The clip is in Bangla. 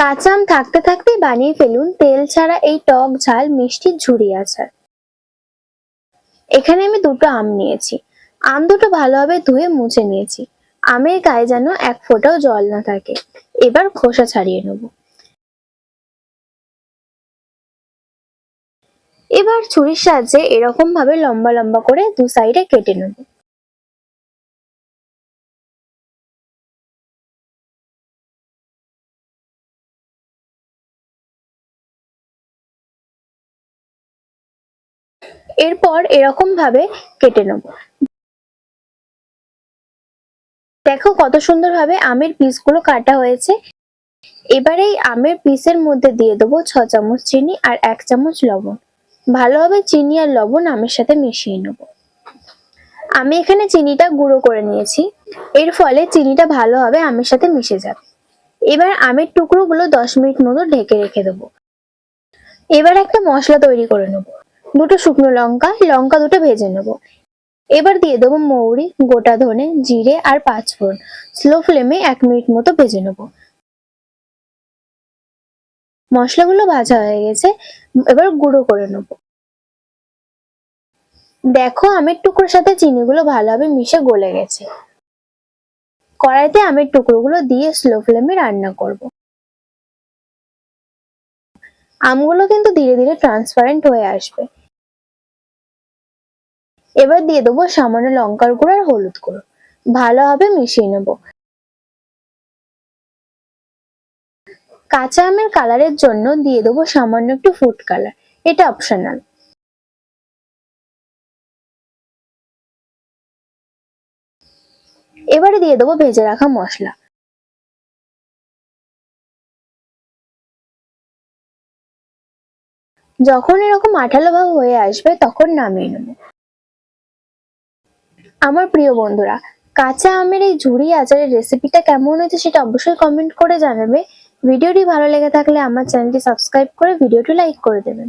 কাঁচা আম থাকতে থাকতেই বানিয়ে ফেলুন। তেল ছাড়া এই টক ঝাল মিষ্টি ঝুড়ি আচার। এখানে আমি দুটো আম নিয়েছি। আম দুটো ভালোভাবে ধুয়ে মুছে নিয়েছি। আমের গায়ে যেন এক ফোঁটাও জল না থাকে। এবার খোসা ছাড়িয়ে নেব। এবার ছুরির সাহায্যে এরকম ভাবে লম্বা লম্বা করে দু সাইডে কেটে নেব। এরপর এরকম ভাবে কেটে নেব। দেখো কত সুন্দর ভাবে আমের পিসগুলো কাটা হয়েছে। এবার এই আমের পিসের মধ্যে দিয়ে দেবো ছ চামচ চিনি আর এক চামচ লবণ। ভালোভাবে চিনি আর লবণ আমের সাথে মিশিয়ে নেব। আমি এখানে চিনিটা গুঁড়ো করে নিয়েছি। এর ফলে চিনিটা ভালোভাবে আমের সাথে মিশে যাবে। এবার আমের টুকরোগুলো দশ মিনিট মতো ঢেকে রেখে দেবো। এবার একটা মশলা তৈরি করে নেব। দুটো শুকনো লঙ্কা লঙ্কা দুটো ভেজে নেব। এবার দিয়ে দেবো মৌরি, গোটা ধনে, জিরে আর পাঁচফোড়ন। স্লো ফ্লেমে এক মিনিট মতো ভেজে নেব। মশলাগুলো ভাজা হয়ে গেছে, এবার গুঁড়ো করে নেব। দেখো, আমের টুকরোর সাথে চিনিগুলো ভালোভাবে মিশে গলে গেছে। কড়াইতে আমের টুকরোগুলো দিয়ে স্লো ফ্লেমে রান্না করব। আমগুলো কিন্তু ধীরে ধীরে ট্রান্সপারেন্ট হয়ে আসবে। এবার দিয়ে দেবো সামান্য লঙ্কার গুঁড়ো আর হলুদ গুঁড়ো। ভালোভাবে মিশিয়ে নেব। কাঁচা আমের কালারের জন্য দিয়ে দেবো সামান্য একটু ফুড কালার এটা অপশনাল এবারে দিয়ে দেবো ভেজে রাখা মশলা। যখন এরকম আঠালো ভাব হয়ে আসবে তখন নামিয়ে নেব। আমার প্রিয় বন্ধুরা, কাঁচা আমের এই ঝুড়ি আচারের রেসিপিটা কেমন হয়েছে সেটা অবশ্যই কমেন্ট করে জানাবে। ভিডিওটি ভালো লেগে থাকলে আমার চ্যানেলটি সাবস্ক্রাইব করে ভিডিওটি লাইক করে দেবেন।